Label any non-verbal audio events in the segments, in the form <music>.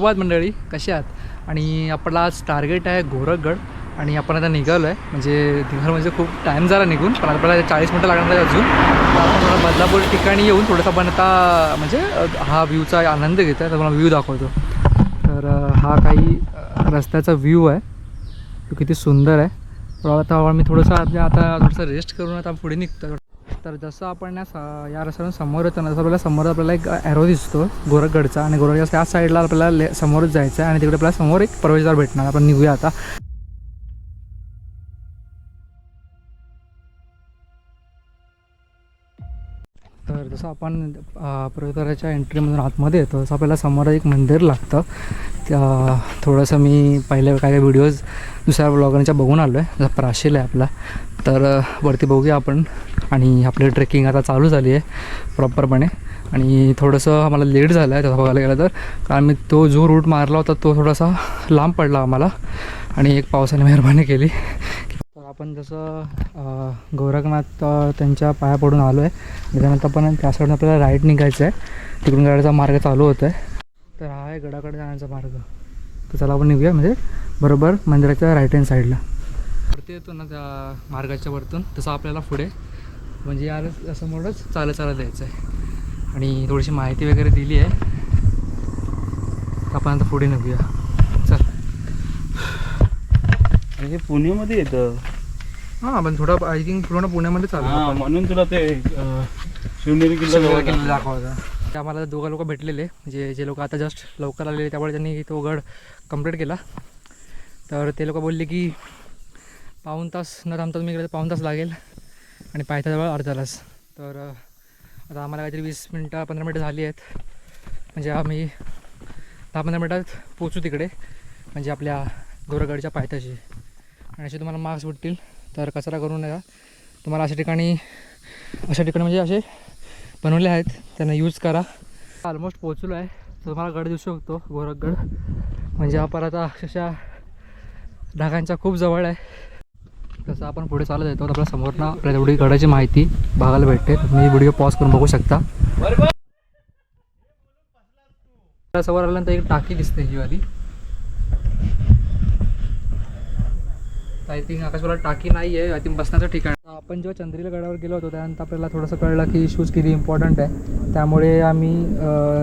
सुप्रभात मंडळी कशा आहात? आणि आपला आज टार्गेट आहे गोरखगड आणि आपण आता निघालो आहे म्हणजे निघालो म्हणजे खूप टाईम झाला निघून पण आपल्याला चाळीस मिनटं लागणार आहे अजून. आपण थोडं बदलापूर ठिकाणी येऊन थोडंसं आपण आता म्हणजे हा व्ह्यूचा आनंद घेतो आहे तर मला व्ह्यू दाखवतो. तर हा काही रस्त्याचा व्ह्यू आहे. तो किती सुंदर आहे. आता मी थोडंसं आता थोडंसं रेस्ट करून आता पुढे निघतो तर जसं आपण या स- या रस्त्यावरून समोर येतो ना जसं आपल्याला समोर आपल्याला एक ॲरो दिसतो गोरखगडचा. आणि गोरखगडच्या त्या साईडला आपल्याला ले समोरच जायचं आहे आणि तिकडे आपल्याला समोर एक प्रवेशद्वार भेटणार. आपण निघूया आता. जसं आपण अ, प्रवेशद्वाराच्या एंट्रीमधून आतमध्ये येतो तसं आपल्याला समोर एक मंदिर लागतं. त्या थोडंसं मी पहिले काय काय व्हिडिओज दुसऱ्या ब्लॉगरच्या बघून आलो आहे जसं प्राशील आहे आपला. तर वरती बघूया आपण. आणि आपली ट्रेकिंग आता चालू झाली आहे प्रॉपरपणे आणि थोडंसं आम्हाला लेट झालं आहे तसं बघायला गेलं तर. कारण मी तो जो रूट मारला होता तो थोडासा लांब पडला आम्हाला. आणि एक पावसाने मेहरबानी केली. आपण जसं गोरखनाथ त्यांच्या पाया पडून आलो आहे त्याच्यानंतर आपण त्या साईडनं आपल्याला राईट निघायचं आहे तिकडून गाडीचा मार्ग चालू होतो आहे तर हा आहे गडाकडे जाण्याचा मार्ग. तर चला आपण निघूया. म्हणजे बरोबर मंदिराच्या राईट हँड साईडला वरती येतो ना त्या मार्गाच्या वरतून. तसं आपल्याला पुढे म्हणजे या समोरच चालत चालत द्यायचं आहे आणि थोडीशी माहिती वगैरे दिली आहे. आपण आता पुढे निघूया. चल. म्हणजे पुण्यामध्ये येतं. हां आपण थोडं आय थिंक पूर्ण पुण्यामध्ये चालू म्हणून तुला ते शिवनेरी किल्ला शिवनेरी जवळ किल्ला दाखव. दाखवता. ते आम्हाला दोघं लोक भेटलेले म्हणजे जे लोक आता जस्ट लवकर आलेले त्यामुळे त्यांनी तो गड कंप्लीट केला. तर ते लोक बोलले की पाऊण तास न थांबता तुम्ही गेलं तर पाऊण तास लागेल आणि पायथ्याजवळ अर्धा तास. तर आता आम्हाला काहीतरी वीस मिनटं पंधरा मिनटं झाली आहेत. म्हणजे आम्ही दहा पंधरा मिनटात पोचू तिकडे म्हणजे आपल्या गोरगडच्या पायथ्याशी. आणि असे तुम्हाला मार्क्स भेटतील. तर कचरा करू नका. तुम्हाला अशा ठिकाणी अशा ठिकाणी म्हणजे असे बनवले आहेत. त्यांना यूज करा. ऑलमोस्ट पोचलो आहे. तर तुम्हाला गड दिसू शकतो गोरखगड म्हणजे आपण आता अक्षरशः ढगांच्या खूप जवळ आहे. तसं आपण पुढे चालत येतो. आपल्या समोरनं आपल्याला एवढी गडाची माहिती बघायला भेटते. तुम्ही व्हिडिओ पॉज करून बघू शकता. समोर आल्यानंतर एक टाकी दिसते ही वाली. आय थिंक आकाशवाला टाकी नाही आहे आय थिंक बसण्याचं ठिकाण. आपण जेव्हा चंद्रीला गडावर गेलो होतो त्यानंतर आपल्याला थोडंसं कळलं की शूज किती इम्पॉर्टंट आहे. त्यामुळे आम्ही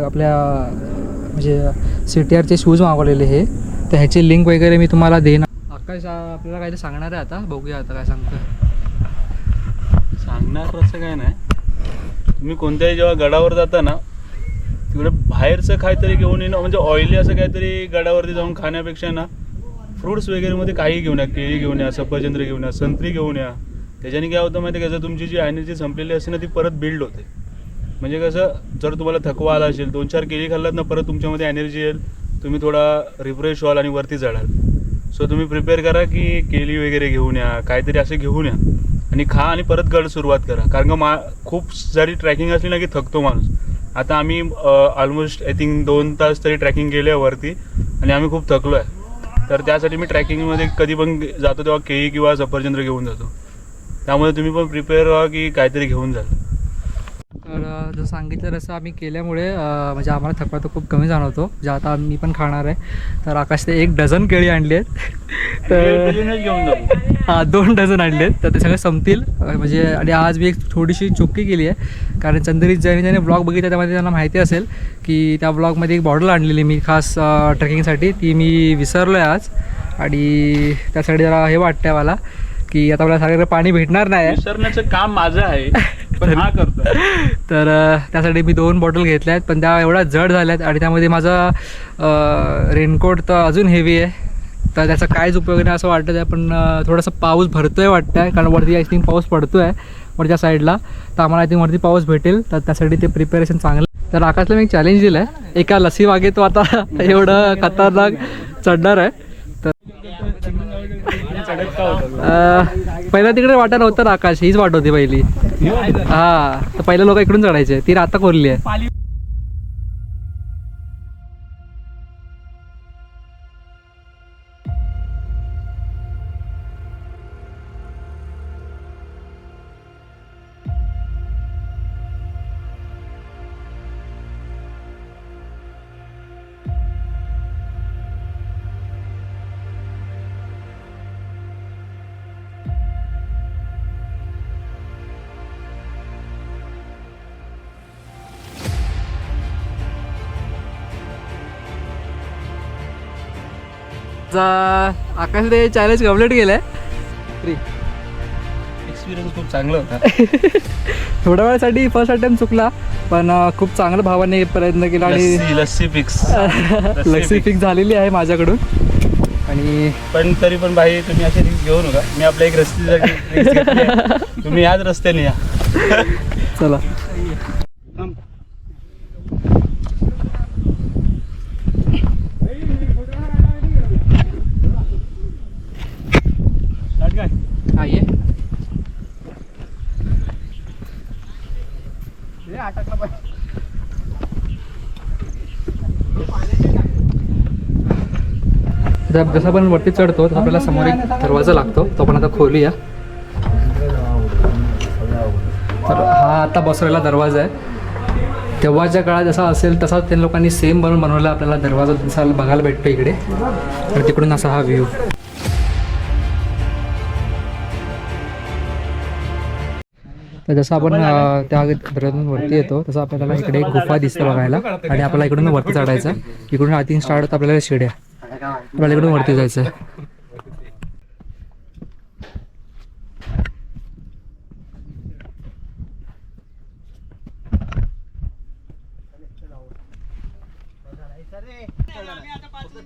आपल्या म्हणजे सी टी आरचे शूज मागवलेले हे. तर ह्याची लिंक वगैरे मी तुम्हाला देईन आकाश आपल्याला काहीतरी सांगणार आहे आता? बघूया आता काय सांगतो सांगणार असं काय नाही. तुम्ही कोणत्याही जेव्हा गडावर जाता ना तिकडे बाहेरचं काहीतरी घेऊन येणं म्हणजे ऑइली असं काहीतरी गडावरती जाऊन खाण्यापेक्षा ना फ्रुट्स वगैरेमध्ये काही घेऊन या केळी घेऊन या सफरचंद्र घेऊन या संत्री घेऊन या. त्याच्याने काय होतं माहिती आहे जर तुमची जी एनर्जी संपलेली असते ना ती परत बिल्ड होते. म्हणजे कसं जर तुम्हाला थकवा आला असेल दोन चार केळी खाल्लात ना परत तुमच्यामध्ये एनर्जी येईल तुम्ही थोडा रिफ्रेश व्हाल आणि वरती चढाल. सो तुम्ही प्रिपेअर करा की केळी वगैरे घेऊन या काहीतरी असे घेऊन या. आणि खा आणि परत गड सुरुवात करा. कारण का मा खूप सारी ट्रॅकिंग असली ना की थकतो माणूस. आता आम्ही ऑलमोस्ट आय थिंक दोन तास तरी ट्रॅकिंग केली आहे वरती. आणि आम्ही खूप थकलो आहे तर त्यासाठी मी ट्रॅकिंगमध्ये कधी पण जातो तेव्हा केळी किंवा सफरचंद्र घेऊन जातो. त्यामुळे तुम्ही पण प्रिपेअर व्हा की काहीतरी घेऊन जाल तर जसं सांगितलं तसं आम्ही केल्यामुळे म्हणजे आम्हाला थकवा तर खूप कमी जाणवतो. जे आता मी पण खाणार आहे. तर आकाश ते एक डझन केळी आणली आहेत. तर घेऊन जाऊ. हा दोन डझन आणले आहेत. तर ते सगळे संपतील. म्हणजे आणि आज मी एक थोडीशी चुकी केली आहे. कारण चंद्रीत ज्याने ज्याने ब्लॉग बघितला त्यामध्ये त्यांना माहिती असेल की त्या ब्लॉगमध्ये एक बॉटल आणलेली मी खास ट्रेकिंगसाठी. ती मी विसरलो आहे आज. आणि त्यासाठी जरा हे वाटतंय मला की आता मला सगळ्याकडे पाणी भेटणार नाही विसरण्याचं काम माझं आहे. <laughs> पण हा करतो <laughs> तर त्यासाठी मी दोन बॉटल घेतल्या आहेत पण त्या एवढ्या जड झाल्या आहेत आणि त्यामध्ये माझा रेनकोट तर अजून हेवी आहे. तर त्याचा काहीच उपयोग नाही असं वाटत आहे पण थोडासा पाऊस भरतो आहे वाटतं आहे कारण वरती आय थिंक पाऊस पडतो आहे वरच्या साईडला तर आम्हाला आय थिंक वरती पाऊस भेटेल तर त्यासाठी ते प्रिपेरेशन चांगलं आहे. तर आकाशला मी एक चॅलेंज दिलं आहे एका लसी मागे तो आता <laughs> एवढं खतरनाक चढणार आहे. तर पहिला तिकडे वाटा नव्हतं आकाश हीच वाट होती पहिली. हा तर पहिलं लोक इकडून चढायचे ती आता कोरली आहे. आकाश ते चॅलेंज कंप्लीट केलंय. एक्सपिरियन्स खूप चांगला होता. <laughs> थोड्या वेळासाठी फर्स्ट अटेम्प्ट चुकला पण खूप चांगलं भावाने प्रयत्न केला आणि लस्सी लस्सी फिक्स लक्सी फिक्स झालेली आहे माझ्याकडून. आणि पण तरी पण भाई तुम्ही असे रिस्क घेऊ नका. मी आपल्या एक रस्ते <laughs> तुम्ही याच रस्त्याने या. चला काय हा ये आता जसं आपण वरती चढतो तर आपल्याला समोर एक दरवाजा लागतो. तो आपण आता खोलूया. तर हा आता बसवलेला दरवाजा आहे. तेव्हाच्या काळात जसा असेल तसा त्या लोकांनी सेम बनवून बनवला आपल्याला दरवाजा जसा बघायला भेटतो इकडे. तर तिकडून असा हा व्ह्यू तर जसं आपण त्या दरवाजातून वरती येतो तसं आपल्याला इकडे एक गुफा दिसते बघायला. आणि आपल्याला इकडून वरती चढायचं इकडून इकडून आधी स्टार्ट होतं आपल्याला शिड्या मला इकडून वरती जायचं आहे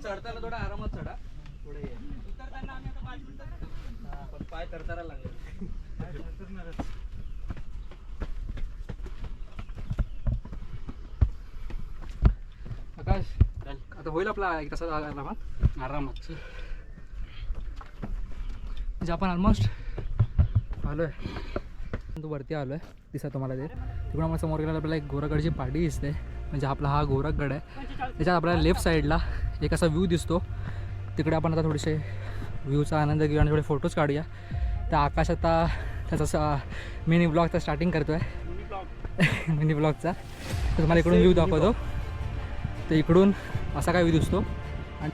चढताना थोडा आरामात चढा. पुढे पाय तरतारा लागले आकाश आता होईल आपला एक तासात आरामात? आरामात. म्हणजे आपण ऑलमोस्ट आलो आहे तो वरती आलो आहे दिसत तुम्हाला ते. तिकडून आम्हाला समोर गेल्यावर आपल्याला एक गोरगडची पाटी दिसते. म्हणजे आपला हा गोरखगड आहे. त्याच्यात आपल्याला लेफ्ट साईडला एक असा व्ह्यू दिसतो. तिकडे आपण आता थोडेसे व्ह्यूचा आनंद घेऊ आणि थोडे फोटोज काढूया. त्या आकाश आता त्याचा मिनी ब्लॉगचा स्टार्टिंग करतो आहे मिनी ब्लॉगचा तर तुम्हाला इकडून व्ह्यू दाखवतो. तर इकडून असा काय दिसतो आणि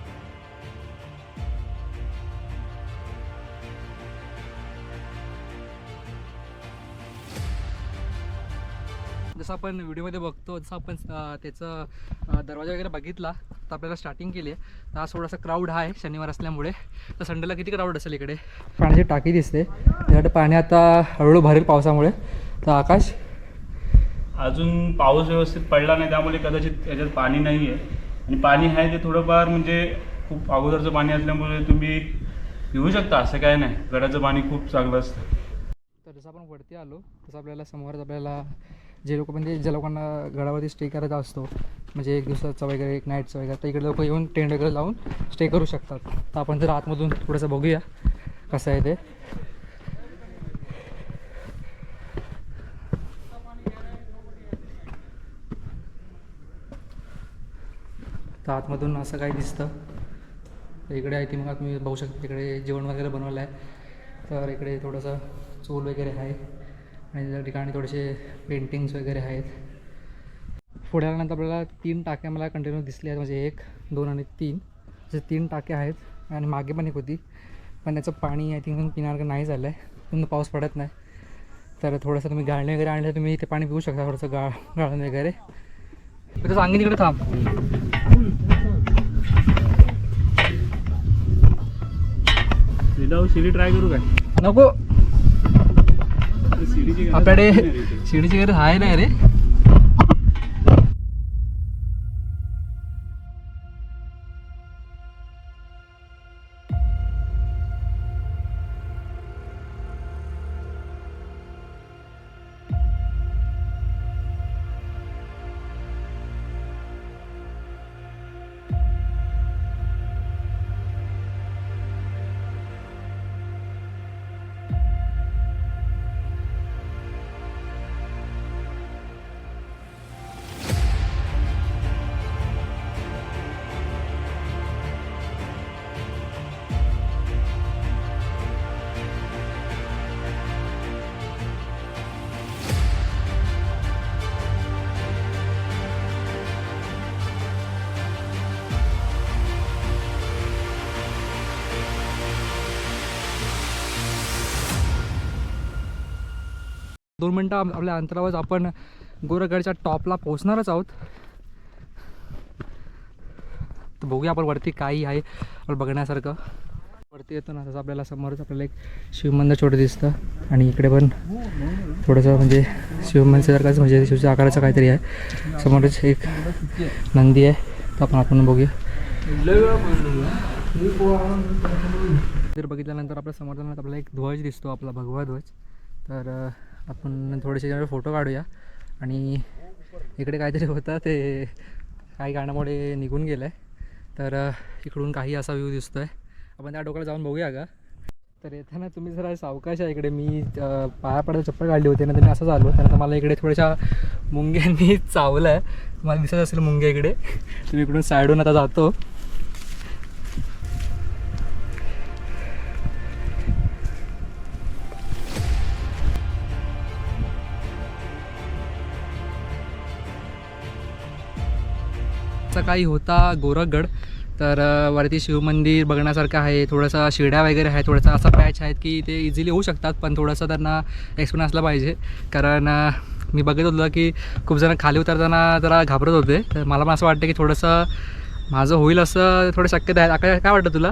जसं आपण व्हिडिओमध्ये बघतो जसं आपण त्याचं दरवाजा वगैरे बघितला तर आपल्याला स्टार्टिंग केली आहे. तर आज थोडासा क्राऊड आहे शनिवार असल्यामुळे. तर संडेला किती क्राऊड असेल इकडे? पाण्याची टाकी दिसते. त्यासाठी पाणी आता हळूहळू भरेल पावसामुळे. तर आकाश? अजून पाऊस व्यवस्थित पडला नाही त्यामुळे कदाचित याच्यात पाणी नाही आहे आणि पाणी आहे ते थोडंफार म्हणजे खूप अगोदरचं पाणी असल्यामुळे तुम्ही पिऊ शकता असं काय नाही. गडाचं पाणी खूप चांगलं असतं. तर जसं आपण वरती आलो तसं आपल्याला समोरच आपल्याला जे लोक म्हणजे ज्या लोकांना गडावरती स्टे करायचा असतो म्हणजे एक दिवसाचा वगैरे एक नाईटचा वगैरे तर इकडे लोक येऊन टेंट वगैरे लावून स्टे करू शकतात. तर आपण जर आतमधून थोडंसं बघूया कसं आहे ते. तर आतमधून असं काही दिसतं. तर इकडे आहे ती मग तुम्ही बघू शकता तिकडे जेवण वगैरे बनवलं आहे तर इकडे थोडंसं चूल वगैरे आहे. आणि त्या ठिकाणी थोडेसे पेंटिंग्स वगैरे आहेत. पुढे आल्यानंतर आपल्याला तीन टाक्या मला कंटिन्यू दिसल्या आहेत. म्हणजे एक दोन आणि तीन. असे तीन टाक्या आहेत. आणि मागे पण एक होती. पण त्याचं पाणी आय थिंक पिणार नाही झालं आहे पूर्ण पाऊस पडत नाही. तर थोडंसं तुम्ही गाळणे वगैरे आणलं तर तुम्ही इथे पाणी पिऊ शकता थोडंसं गाळ गाळण वगैरे. तर सांगेन इकडे थांब. विदाऊट शिडी ट्राय करू काय? नको. आपल्याकडे. शिडीची गरज आहे नाही रे? दोन मिनटं आपल्या अंतरावर आपण गोरगडच्या टॉपला पोहोचणारच आहोत. तर बघूया आपण वरती काही आहे आपण बघण्यासारखं. वरती येतो ना तसं आपल्याला समोरच आपल्याला एक शिवमंदिर छोटं दिसतं आणि इकडे पण थोडंसं म्हणजे शिवमंदिरसारखंच म्हणजे शिवच्या आकाराचं काहीतरी आहे. समोरच एक नंदी आहे. तर आपण आपण बघूया. जर बघितल्यानंतर आपल्यासमोर आपल्याला एक ध्वज दिसतो आपला भगवा ध्वज. तर आपण थोडेसे फोटो काढूया. आणि इकडे काहीतरी होतं ते काही कारणामुळे निघून गेलं आहे तर इकडून काही असा व्ह्यू दिसतो आहे आपण त्या डोक्याला जाऊन बघूया का तर येताना तुम्ही जरा सावकाश आहे इकडे. मी पाया पडायला चप्पल काढली होती ना तर मी असं आलो त्यानंतर मला इकडे थोड्याशा मुंग्यांनी <laughs> चावलं आहे तुम्हाला दिसत असेल मुंग्या इकडे. तुम्ही इकडून साईडून आता जातो. सकाळी होता गोरखगड. तर वरती शिवमंदिर बघण्यासारखं आहे थोडंसं शिड्या वगैरे आहे थोडासा असा पॅच आहेत की ते इझिली होऊ शकतात पण थोडंसं त्यांना एक्सपिरियन्स असला पाहिजे. कारण मी बघत होतो की खूप जण खाली उतरताना जरा घाबरत होते. तर मला पण असं वाटतं की थोडंसं माझं होईल असं थोडं शक्यता आहे. काय वाटतं तुला?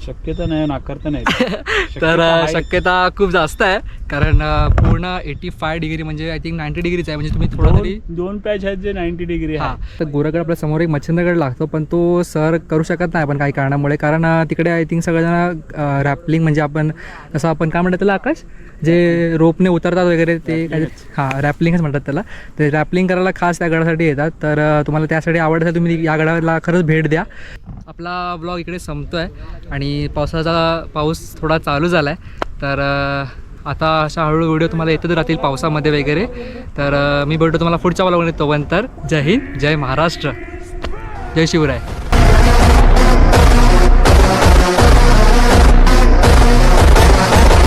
शक्यता नाही नाकारता नाही <laughs> तर शक्यता खूप जास्त आहे कारण पूर्ण एटी फाय डिग्री म्हणजे आय थिंक नाईन्टी डिग्रीच आहे म्हणजे तुम्ही थोडं तरी दोन- पॅच आहेत जे नाईन्टी डिग्री हा. आहे तर गोरागड आपल्यासमोर एक मच्छिंद्रगड लागतो पण तो सर करू शकत नाही आपण काही कारणामुळे कारण तिकडे आय थिंक सगळेजण रॅपलिंग म्हणजे आपण जसं आपण काय म्हणतात त्याला आकाश? जे रोपने उतरतात वगैरे ते काय हां रॅपलिंगच म्हणतात त्याला. ते रॅपलिंग करायला खास त्या गडासाठी येतात. तर तुम्हाला त्यासाठी आवड असेल तुम्ही या गडाला खरंच भेट द्या. आपला ब्लॉग इकडे संपतो आहे आणि पावसाचा पाऊस थोडा चालू झाला आहे तर आता अशा हळूहळू व्हिडिओ तुम्हाला येतच राहतील पावसामध्ये वगैरे. तर मी भेटतो तुम्हाला पुढच्या वाला तोपर्यंत जय हिंद जय महाराष्ट्र. जय शिवराय.